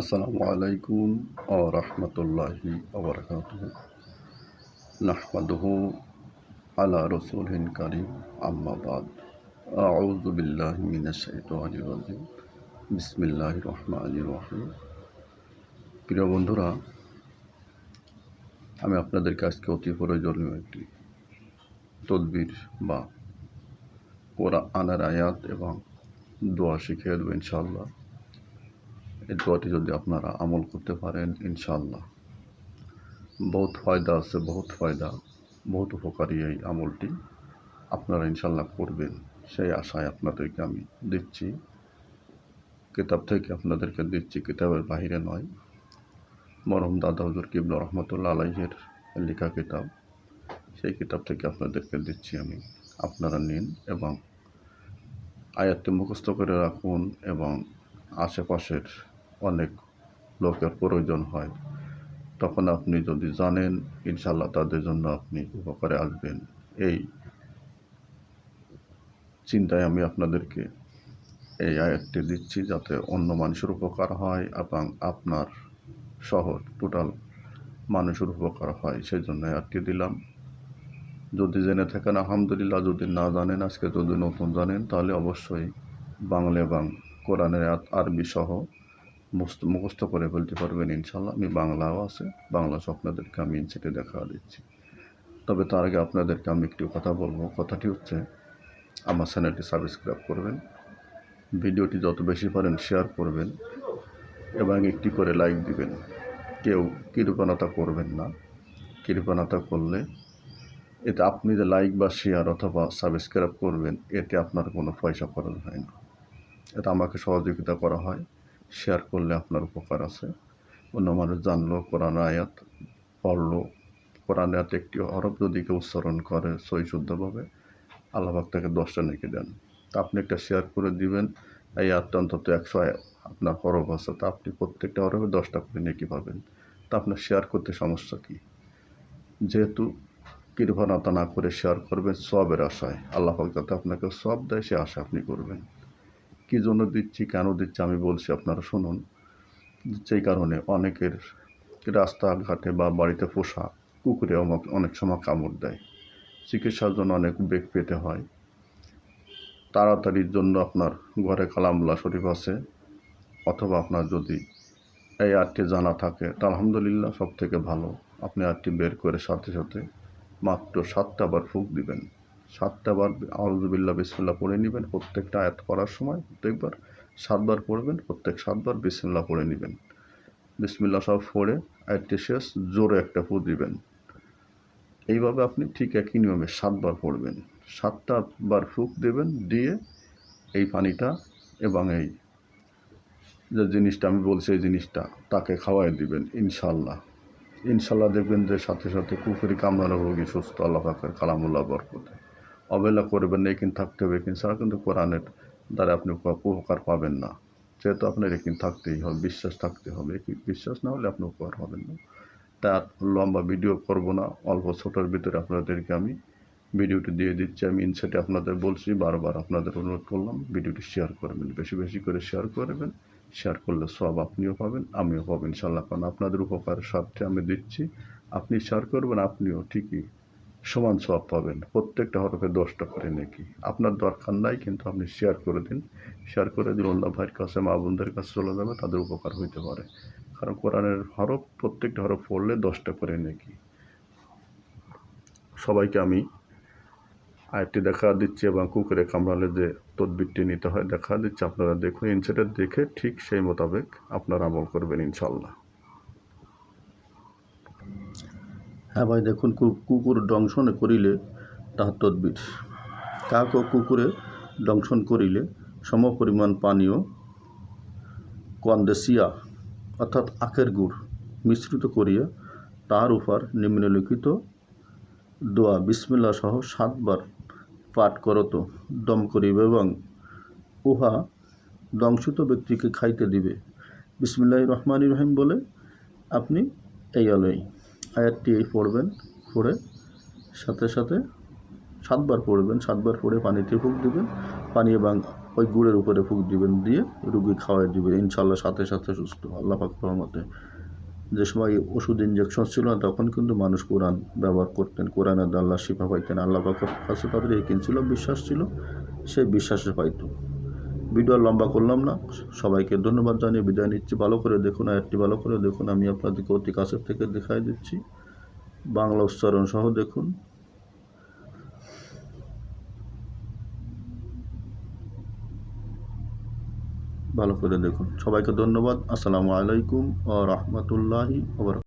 আসসালামু আলাইকুম ও রহমতুল্লাহি নাহমাদুহু আলা রসুলহিন কারিম আম্মাবাদ আউযু বিল্লাহি মিনাশ শাইতানির রাজিম। বিসমিল্লাহির রহমানির রহিম। প্রিয় বন্ধুরা, আমি আপনাদেরকে আজকে অতি প্রয়োজনীয় একটি তদবির বা কোরআনের আয়াত এবং দোয়া শিখিয়ে দেবো ইনশাআল্লাহ। এই দোয়াটি যদি আপনারা আমল করতে পারেন ইনশাল্লাহ বহুত ফায়দা আছে, বহুত ফায়দা, বহুত উপকারী এই আমলটি। আপনারা ইনশাল্লাহ করবেন, সেই আশায় আপনাদেরকে আমি দিচ্ছি। কিতাব থেকে আপনাদেরকে দিচ্ছি, কিতাবের বাহিরে নয়। মরহম দাদা হুজুর কিবলা রহমতুল্লাহ আলাইহের লেখা কিতাব, সেই কিতাব থেকে আপনাদেরকে দিচ্ছি আমি। আপনারা নিন এবং আয়াতটি মুখস্থ করে রাখুন এবং আশেপাশের অনেক লোকের প্রয়োজন হয়। তখন আপনি যদি জানেন ইনশাল্লাহ তাদের জন্য আপনি উপকারে আসবেন। এই চিন্তায় আমি আপনাদেরকে এই আয়াতটি দিচ্ছি যাতে অন্য মানুষের উপকার হয় এবং আপনার শহর, টোটাল মানুষের উপকার হয়। সেই জন্য আয়াতটি দিলাম। যদি জেনে থাকেন, আলহামদুলিল্লাহ, যদি না জানেন, আজকে যদি নতুন জানেন, তাহলে অবশ্যই বাংলা এবং কোরআনের আরবি সহ মুখস্থ করে ফেলতে পারবেন ইনশাল্লাহ আমি বাংলাও আছে, বাংলা স্বপ্নদেরকে আমি ইনসেটে দেখা দিচ্ছি। তবে তার আগে আপনাদেরকে আমি একটি কথা বলব। কথাটি হচ্ছে, আমার চ্যানেলটি সাবস্ক্রাইব করবেন, ভিডিওটি যত বেশি পারেন শেয়ার করবেন, এবং একটি করে লাইক দিবেন। কেউ কৃপণতা করবেন না। কৃপণতা করলে এতে আপনি যে লাইক বা শেয়ার অথবা সাবস্ক্রাইব করবেন, এতে আপনার কোনো পয়সা খরচ হয় না। এটা আমাকে সহযোগিতা করা হয়। শেয়ার করলে আপনার উপকার আছে। অন্য মানুষ জানলো, কোরআন আয়াত, পড়ল। কোরআন আয়াত একটি হরফ যদি কেউ উচ্চারণ করে সই শুদ্ধভাবে আল্লাহবাক তাকে দশটা নেকে দেন। তা আপনি একটা শেয়ার করে দিবেন, এই আয়াতটা অন্তত একশো আপনার হরফ আছে, তা আপনি প্রত্যেকটা হরফে দশটা করে নেকি পাবেন। তা আপনার শেয়ার করতে সমস্যা কী? যেহেতু কৃপণতা না করে শেয়ার করবেন, সবের আশায়। আল্লাহ যাতে আপনাকে সব দেয়, সে আশা আপনি করবেন। কী জন্য দিচ্ছি, কেন দিচ্ছি আমি বলছি আপনারা শুনুন। সেই কারণে অনেকের রাস্তাঘাটে বা বাড়িতে পোষা কুকুরে অনেক সময় কামড় দেয়। চিকিৎসার জন্য অনেক বেগ পেতে হয়। তাড়াতাড়ির জন্য আপনার ঘরে কালামুল্লা শরীফ আছে অথবা আপনার যদি এই আটটি জানা থাকে, তা আলহামদুলিল্লাহ সব থেকে ভালো। আপনি আটটি বের করে সাথে সাথে মাত্র সাতটা বার ফুক দিবেন। সাতটা বার আলজুবিল্লা বিসমুল্লাহ পড়ে নেবেন। প্রত্যেকটা আয়াত পড়ার সময় প্রত্যেকবার সাতবার পড়বেন, প্রত্যেক সাতবার বিসমুল্লাহ পড়ে নেবেন। বিসমিল্লা সব পড়ে, আয়াতটি শেষ, জোরে একটা ফু দিবেন। এইভাবে আপনি ঠিক একই নিয়মে সাতবার পড়বেন। সাতটা বার ফুক দেবেন, দিয়ে এই পানিটা এবং এই যে জিনিসটা আমি বলছি, এই জিনিসটা তাকে খাওয়াই দিবেন ইনশাল্লাহ ইনশাল্লাহ দেখবেন যে সাথে সাথে কুকুরি কামড়ানো রোগী সুস্থ, আল্লাহ পাকের কালামুল্লাহ বরকতে। অবহেলা করবেন না, একিন থাকতে হবে, একিন ছাড়া কিন্তু কোরআনের দ্বারা আপনি উপকার পাবেন না। যেহেতু আপনার একিন থাকতেই হবে, বিশ্বাস থাকতে হবে বিশ্বাস না হলে আপনি উপকার হবেন না। তা লম্বা ভিডিও করব না, অল্প ছোটোর ভিতরে আপনাদেরকে আমি ভিডিওটি দিয়ে দিচ্ছি। আমি ইনসাইটে আপনাদের বলছি, বারবার আপনাদের অনুরোধ করলাম, ভিডিওটি শেয়ার করবেন বেশি বেশি করে শেয়ার করবেন শেয়ার করলে সব আপনিও পাবেন, আমিও পাবেন ইনশাল্লাহ কারণ আপনাদের উপকারের স্বার্থে আমি দিচ্ছি। আপনি শেয়ার করবেন, আপনিও ঠিকই সমান সব পাবেন। প্রত্যেকটা হরফে দশটা করে নাকি। আপনার দরকার নাই, কিন্তু আপনি শেয়ার করে দিন। শেয়ার করে দিন অন্য ভাইয়ের কাছে, মা বোনদের কাছে চলে যাবে, তাদের উপকার হইতে পারে। কারণ কোরআনের হরফ, প্রত্যেকটা হরফ পড়লে দশটা করে নাকি। সবাইকে আমি আয়টি দেখা দিচ্ছি এবং কুকুরে কামড়ালে যে তদবিরটি নিতে হয়, দেখা দিচ্ছি। আপনারা দেখুন ইনসেটের দেখে ঠিক সেই মোতাবেক আপনারা আমল করবেন ইনশাল্লাহ হ্যাঁ ভাই, দেখুন কুকুর দংশন করিলে তাহার তদ্বির। কাক ও কুকুরে দংশন করিলে সম পরিমাণ পানীয় কন্দেশিয়া অর্থাৎ আখের গুড় মিশ্রিত করিয়া তার উপর নিম্নলিখিত দোয়া বিসমিল্লা সহ সাতবার পাঠ করত, দম করিবে এবং উহা দংশিত ব্যক্তিকে খাইতে দিবে। বিসমিল্লাহ রহমান রহিম বলে আপনি এই আলোয় আয়াতটি এই পড়বেন, পড়ে সাথে সাথে সাতবার পড়বেন, সাতবার পড়ে পানিতে ফুক দিবেন, পানি এবং ওই গুড়ের উপরে ফুক দিবেন, দিয়ে রুগী খাওয়াই দিবেন। ইনশাল্লাহ সাথে সাথে সুস্থ, আল্লাহ পাক রহমতে। যে সময় ওষুধ ইঞ্জেকশন ছিল না, তখন কিন্তু মানুষ কোরআন ব্যবহার করতেন কোরআনের আল্লাহ শিফা পাইতেন। আল্লাহ পাকের কাছে তাদের এই ছিল বিশ্বাস ছিল সেই বিশ্বাসে পাইতো। ভিডিও লম্বা করলাম না। সবাইকে ধন্যবাদ জানিয়ে বিদায় নিচ্ছি। ভালো করে দেখুন, আয়াতটি ভালো করে দেখুন। আমি আপনাদেরকে অতি কাছের থেকে দেখাই দিচ্ছি। বাংলা উচ্চারণ সহ দেখুন। ভালো করে দেখুন। সবাইকে ধন্যবাদ। আসসালামু আলাইকুম ও রহমতুল্লাহি